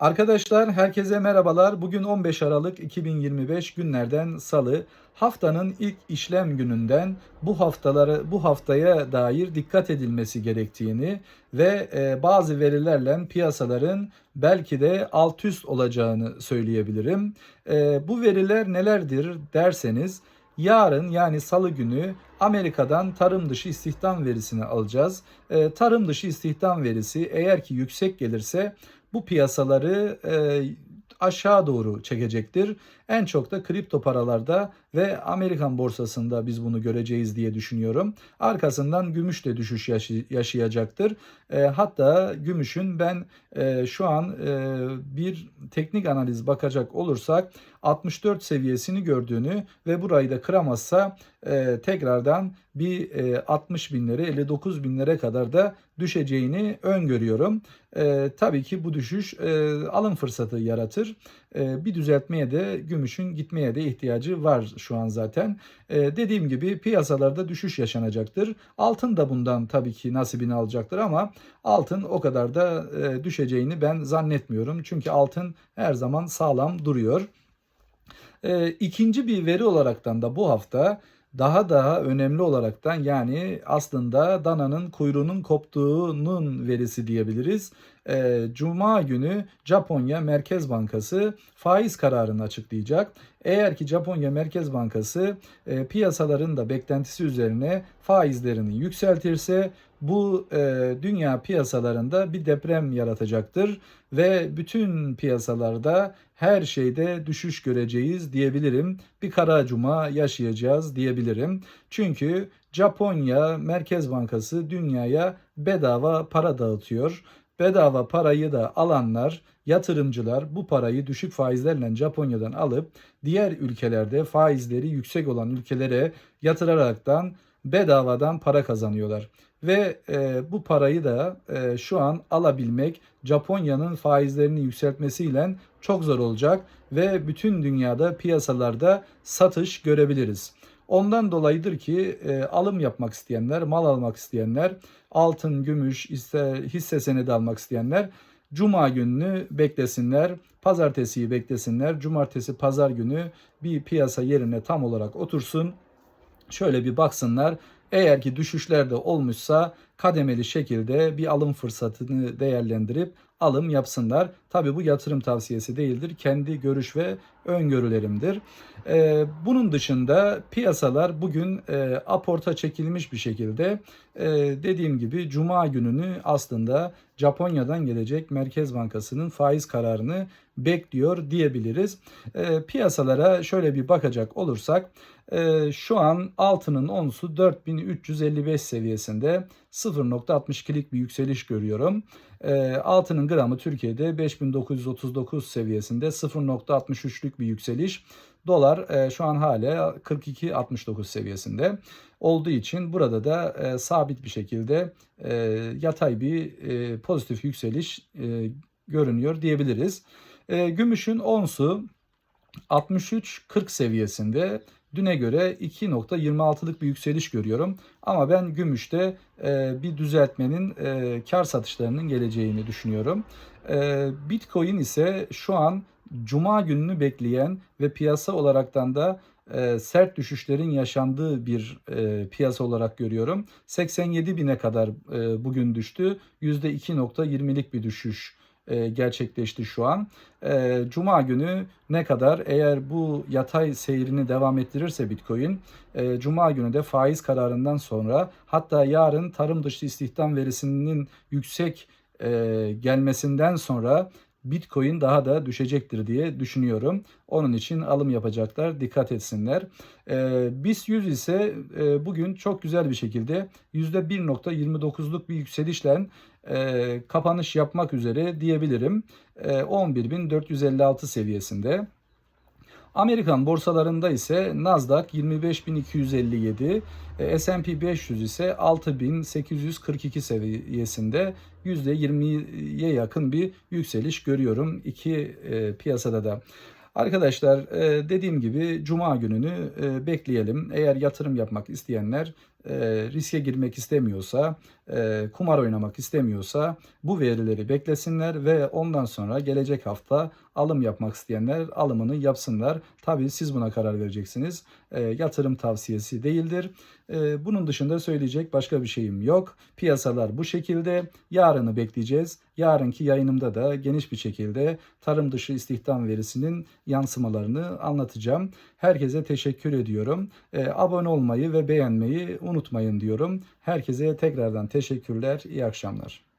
Arkadaşlar herkese merhabalar. Bugün 15 Aralık 2025 günlerden Salı. Haftanın ilk işlem gününden bu haftaları bu haftaya dair dikkat edilmesi gerektiğini ve e, bazı verilerle piyasaların belki de alt üst olacağını söyleyebilirim. E, bu veriler nelerdir derseniz Yarın yani salı günü Amerika'dan tarım dışı istihdam verisini alacağız. E, tarım dışı istihdam verisi eğer ki yüksek gelirse bu piyasaları e, aşağı doğru çekecektir. En çok da kripto paralarda ve Amerikan borsasında biz bunu göreceğiz diye düşünüyorum. Arkasından gümüş de düşüş yaşayacaktır. E, hatta gümüşün ben e, şu an e, bir teknik analiz bakacak olursak 64 seviyesini gördüğünü ve burayı da kıramazsa e, tekrardan bir e, 60 binlere 59 binlere kadar da düşeceğini öngörüyorum. E, tabii ki bu düşüş e, alım fırsatı yaratır. E, bir düzeltmeye de gümüşün gitmeye de ihtiyacı var şu an zaten. E, dediğim gibi piyasalarda düşüş yaşanacaktır. Altın da bundan tabii ki nasibini alacaktır ama altın o kadar da e, düşeceğini ben zannetmiyorum. Çünkü altın her zaman sağlam duruyor. E, ikinci bir veri olaraktan da bu hafta daha daha önemli olaraktan yani aslında dananın kuyruğunun koptuğunun verisi diyebiliriz. E, Cuma günü Japonya Merkez Bankası faiz kararını açıklayacak. Eğer ki Japonya Merkez Bankası e, piyasaların da beklentisi üzerine faizlerini yükseltirse bu e, dünya piyasalarında bir deprem yaratacaktır ve bütün piyasalarda her şeyde düşüş göreceğiz diyebilirim. Bir kara cuma yaşayacağız diyebilirim. Çünkü Japonya Merkez Bankası dünyaya bedava para dağıtıyor. Bedava parayı da alanlar, yatırımcılar bu parayı düşük faizlerle Japonya'dan alıp diğer ülkelerde faizleri yüksek olan ülkelere yatıraraktan bedavadan para kazanıyorlar. Ve e, bu parayı da e, şu an alabilmek Japonya'nın faizlerini yükseltmesiyle çok zor olacak ve bütün dünyada piyasalarda satış görebiliriz. Ondan dolayıdır ki e, alım yapmak isteyenler, mal almak isteyenler, altın, gümüş, hisse, hisse senedi almak isteyenler Cuma gününü beklesinler, pazartesiyi beklesinler. Cumartesi, pazar günü bir piyasa yerine tam olarak otursun. Şöyle bir baksınlar. Eğer ki düşüşler de olmuşsa kademeli şekilde bir alım fırsatını değerlendirip alım yapsınlar. Tabii bu yatırım tavsiyesi değildir. Kendi görüş ve öngörülerimdir. Ee, bunun dışında piyasalar bugün e, aporta çekilmiş bir şekilde e, dediğim gibi Cuma gününü aslında Japonya'dan gelecek Merkez Bankası'nın faiz kararını bekliyor diyebiliriz. E, piyasalara şöyle bir bakacak olursak e, şu an altının onsu 4355 seviyesinde 0.62'lik bir yükseliş görüyorum. E, altının gramı Türkiye'de 5939 seviyesinde 0.63'lük bir yükseliş. Dolar e, şu an hala 42.69 seviyesinde olduğu için burada da e, sabit bir şekilde e, yatay bir e, pozitif yükseliş e, görünüyor diyebiliriz. E, gümüşün onsu 63.40 seviyesinde düne göre 2.26'lık bir yükseliş görüyorum. Ama ben gümüşte e, bir düzeltmenin e, kar satışlarının geleceğini düşünüyorum. E, Bitcoin ise şu an Cuma gününü bekleyen ve piyasa olaraktan da e, sert düşüşlerin yaşandığı bir e, piyasa olarak görüyorum. 87 bine kadar e, bugün düştü. %2.20'lik bir düşüş e, gerçekleşti şu an. E, Cuma günü ne kadar eğer bu yatay seyrini devam ettirirse Bitcoin, e, Cuma günü de faiz kararından sonra hatta yarın tarım dışı istihdam verisinin yüksek gelmesinden sonra Bitcoin daha da düşecektir diye düşünüyorum. Onun için alım yapacaklar. Dikkat etsinler. E, BIST 100 ise e, bugün çok güzel bir şekilde %1.29'luk bir yükselişle e, kapanış yapmak üzere diyebilirim. E, 11.456 seviyesinde. Amerikan borsalarında ise Nasdaq 25.257, e, S&P 500 ise 6.842 seviyesinde %20'ye yakın bir yükseliş görüyorum iki e, piyasada da. Arkadaşlar e, dediğim gibi cuma gününü bekleyelim. Eğer yatırım yapmak isteyenler e, riske girmek istemiyorsa, e, kumar oynamak istemiyorsa bu verileri beklesinler ve ondan sonra gelecek hafta alım yapmak isteyenler alımını yapsınlar. Tabii siz buna karar vereceksiniz. E, yatırım tavsiyesi değildir. E, bunun dışında söyleyecek başka bir şeyim yok. Piyasalar bu şekilde. Yarını bekleyeceğiz. Yarınki yayınımda da geniş bir şekilde tarım dışı istihdam verisinin yansımalarını anlatacağım. Herkese teşekkür ediyorum. E, abone olmayı ve beğenmeyi unutmayın diyorum. Herkese tekrardan teşekkürler. İyi akşamlar.